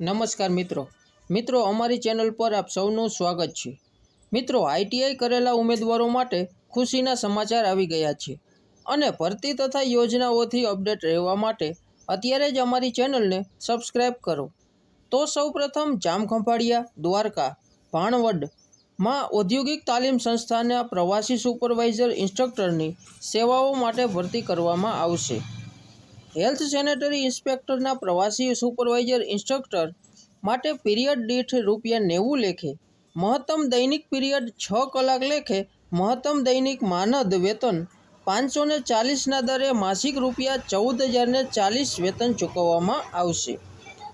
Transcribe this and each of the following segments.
નમસ્કાર મિત્રો. મિત્રો, અમારી ચેનલ પર આપ સૌનું સ્વાગત છે. મિત્રો આઈટીઆઈ કરેલા ઉમેદવારો માટે ખુશીના સમાચાર આવી ગયા છે અને ભરતી તથા યોજનાઓથી અપડેટ રહેવા માટે અત્યારે જ અમારી ચેનલને સબસ્ક્રાઈબ કરો. તો સૌપ્રથમ જામખંભાળિયા, દ્વારકા, ભાણવડમાં ઔદ્યોગિક તાલીમ સંસ્થાના પ્રવાસી સુપરવાઇઝર ઇન્સ્ટ્રક્ટરની સેવાઓ માટે ભરતી કરવામાં આવશે. હેલ્થ સેનેટરી ઇન્સ્પેક્ટરના પ્રવાસી સુપરવાઇઝર ઇન્સ્ટ્રક્ટર માટે પીરિયડ દીઠ રૂપિયા નેવું લેખે, મહત્તમ દૈનિક પીરિયડ છ કલાક લેખે, મહત્તમ દૈનિક માનદ વેતન પાંચસો ને ચાલીસના દરે માસિક રૂપિયા ચૌદ હજારને ચાલીસ વેતન ચૂકવવામાં આવશે.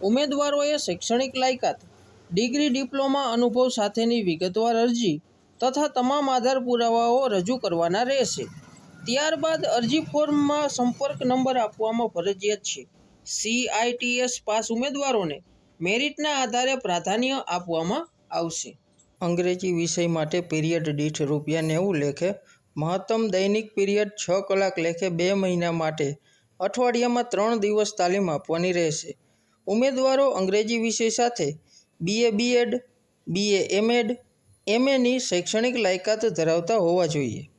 ઉમેદવારોએ શૈક્ષણિક લાયકાત, ડિગ્રી ડિપ્લોમા અનુભવ સાથેની વિગતવાર અરજી તથા તમામ આધાર પુરાવાઓ રજૂ કરવાના રહેશે. ત્યારબાદ અરજી ફોર્મમાં સંપર્ક નંબર આપવામાં ફરજિયાત છે. સીઆઈટીએસ પાસ ઉમેદવારોને મેરિટના આધારે પ્રાધાન્ય આપવામાં આવશે. અંગ્રેજી વિષય માટે પીરિયડ દીઠ રૂપિયા નેવું લેખે, મહત્તમ દૈનિક પીરિયડ છ કલાક લેખે બે મહિના માટે અઠવાડિયામાં ત્રણ દિવસ તાલીમ આપવાની રહેશે. ઉમેદવારો અંગ્રેજી વિષય સાથે BA B Ed BA M Ed એમએની શૈક્ષણિક લાયકાત ધરાવતા હોવા જોઈએ.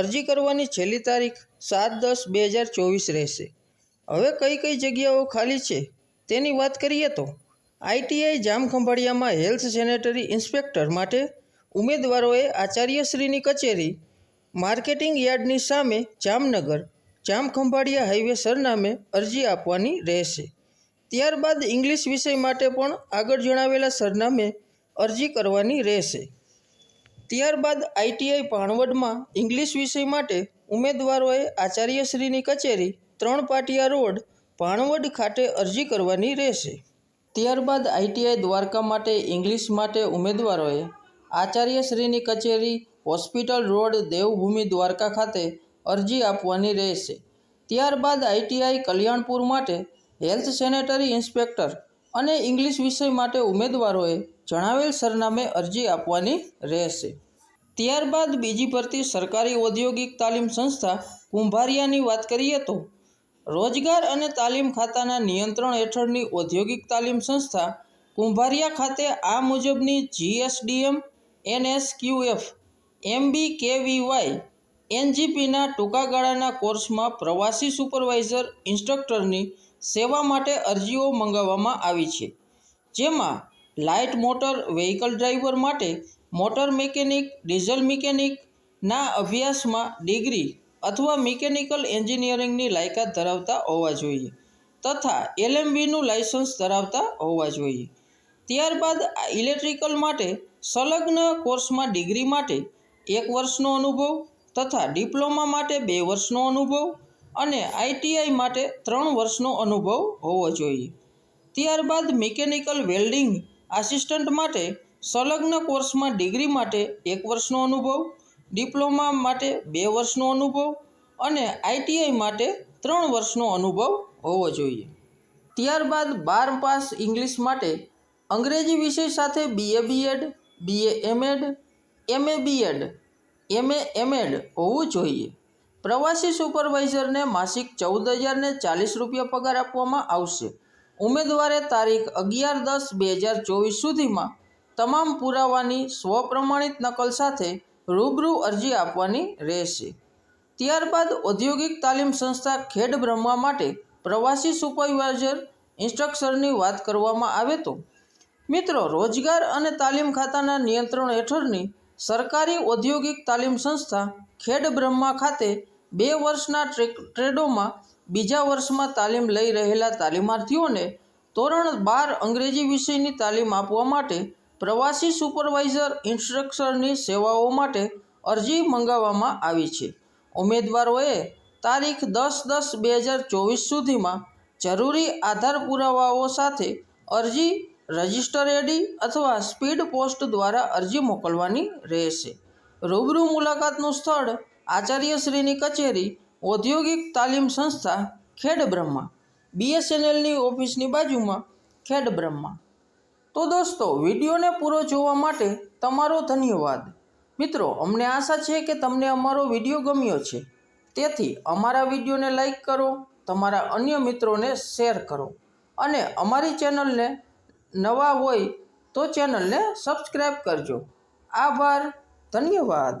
અરજી કરવાની છેલ્લી તારીખ સાત દસ બે હજાર ચોવીસ રહેશે. હવે કઈ કઈ જગ્યાઓ ખાલી છે તેની વાત કરીએ તો આઈટીઆઈ જામખંભાળિયામાં હેલ્થ સેનેટરી ઇન્સ્પેક્ટર માટે ઉમેદવારોએ આચાર્યશ્રીની કચેરી માર્કેટિંગ યાર્ડની સામે જામનગર જામખંભાળિયા હાઈવે સરનામે અરજી આપવાની રહેશે. ત્યારબાદ ઇંગ્લિશ વિષય માટે પણ આગળ જણાવેલા સરનામે અરજી કરવાની રહેશે. ત્યારબાદ આઈટીઆઈ ભાણવડમાં ઇંગ્લિશ વિષય માટે ઉમેદવારોએ આચાર્યશ્રીની કચેરી ત્રણ પાટિયા રોડ, ભાણવડ ખાતે અરજી કરવાની રહેશે. ત્યારબાદ આઈટીઆઈ દ્વારકા માટે ઇંગ્લિશ માટે ઉમેદવારોએ આચાર્યશ્રીની કચેરી, હોસ્પિટલ રોડ, દેવભૂમિ દ્વારકા ખાતે અરજી આપવાની રહેશે. ત્યારબાદ આઈટીઆઈ કલ્યાણપુર માટે હેલ્થ સેનેટરી ઇન્સ્પેક્ટર અને ઇંગ્લિશ વિષય માટે ઉમેદવારોએ જણાવેલ સરનામે અરજી આપવાની રહેશે. ત્યારબાદ બીજી ભરતી સરકારી ઔદ્યોગિક તાલીમ સંસ્થા કુંભારિયાની વાત કરીએ તો, રોજગાર અને તાલીમ ખાતાના નિયંત્રણ હેઠળની ઔદ્યોગિક તાલીમ સંસ્થા કુંભારિયા ખાતે આ મુજબની જીએસડીએમ, એનએસક્યુએફ એમબી કેવીવાય એનજીપીના ટૂંકા ગાળાના કોર્સમાં પ્રવાસી સુપરવાઇઝર, ઇન્સ્ટ્રક્ટરની સેવા માટે અરજીઓ મંગાવવામાં આવી છે. જેમાં લાઇટ મોટર વ્હીકલ ડ્રાઈવર માટે મોટર મિકેનિક, ડીઝલ મિકેનિકના અભ્યાસમાં ડિગ્રી અથવા મિકેનિકલ એન્જિનિયરિંગની લાયકાત ધરાવતા હોવા જોઈએ તથા એલએમબીનું લાયસન્સ ધરાવતા હોવા જોઈએ. ત્યારબાદ ઇલેક્ટ્રિકલ માટે સંલગ્ન કોર્સમાં ડિગ્રી માટે એક વર્ષનો અનુભવ તથા ડિપ્લોમા માટે બે વર્ષનો અનુભવ અને આઈટીઆઈ માટે ત્રણ વર્ષનો અનુભવ હોવો જોઈએ. ત્યારબાદ મિકેનિકલ વેલ્ડિંગ આસિસ્ટન્ટ માટે સંલગ્ન કોર્સમાં ડિગ્રી માટે એક વર્ષનો અનુભવ, ડિપ્લોમા માટે બે વર્ષનો અનુભવ અને આઈટીઆઈ માટે ત્રણ વર્ષનો અનુભવ હોવો જોઈએ. ત્યારબાદ બાર પાસ ઇંગ્લિશ માટે અંગ્રેજી વિષય સાથે BA BEd BA MEd MA BEd MA MEd હોવું જોઈએ. પ્રવાસી સુપરવાઇઝરને માસિક ચૌદ હજારને ચાલીસ રૂપિયા પગાર આપવામાં આવશે. ઉમેદવારે તારીખ અગિયાર દસ બે હજાર ચોવીસ સુધીમાં તમામ પુરાવાની સ્વપ્રમાણિત નકલ સાથે રૂબરૂ અરજી આપવાની રહેશે. ત્યારબાદ ઔદ્યોગિક તાલીમ સંસ્થા ખેડ બ્રહ્મા માટે પ્રવાસી સુપરવાઇઝર ઇન્સ્ટ્રક્શનની વાત કરવામાં આવે તો, મિત્રો, રોજગાર અને તાલીમ ખાતાના નિયંત્રણ હેઠળની સરકારી ઔદ્યોગિક તાલીમ સંસ્થા ખેડ બ્રહ્મા ખાતે બે વર્ષના ટ્રેડોમાં બીજા વર્ષમાં તાલીમ લઈ રહેલા તાલીમાર્થીઓને ધોરણ બાર અંગ્રેજી વિષયની તાલીમ આપવા માટે પ્રવાસી સુપરવાઇઝર ઇન્સ્ટ્રક્ટરની સેવાઓ માટે અરજી મંગાવવામાં આવી છે. ઉમેદવારોએ તારીખ દસ દસ બે હજાર ચોવીસ સુધીમાં જરૂરી આધાર પુરાવાઓ સાથે અરજી રજિસ્ટર એડી અથવા સ્પીડ પોસ્ટ દ્વારા અરજી મોકલવાની રહેશે. રૂબરૂ મુલાકાતનું સ્થળ આચાર્યશ્રીની કચેરી, ઔદ્યોગિક તાલીમ સંસ્થા, ખેડ બ્રહ્મા. બીએસએનએલની ઓફિસની બાજુમાં ખેડ બ્રહ્મા. તો દોસ્તો, વિડીયોને પૂરો જોવા માટે તમારો ધન્યવાદ. મિત્રો, અમને આશા છે કે તમને અમારો વીડિયો ગમ્યો છે. તેથી, અમારા વિડીયોને લાઈક કરો, તમારા અન્ય મિત્રોને શેર કરો. અને અમારી ચેનલને નવા હોય તો ચેનલને સબસ્ક્રાઈબ કરજો. આભાર, ધન્યવાદ.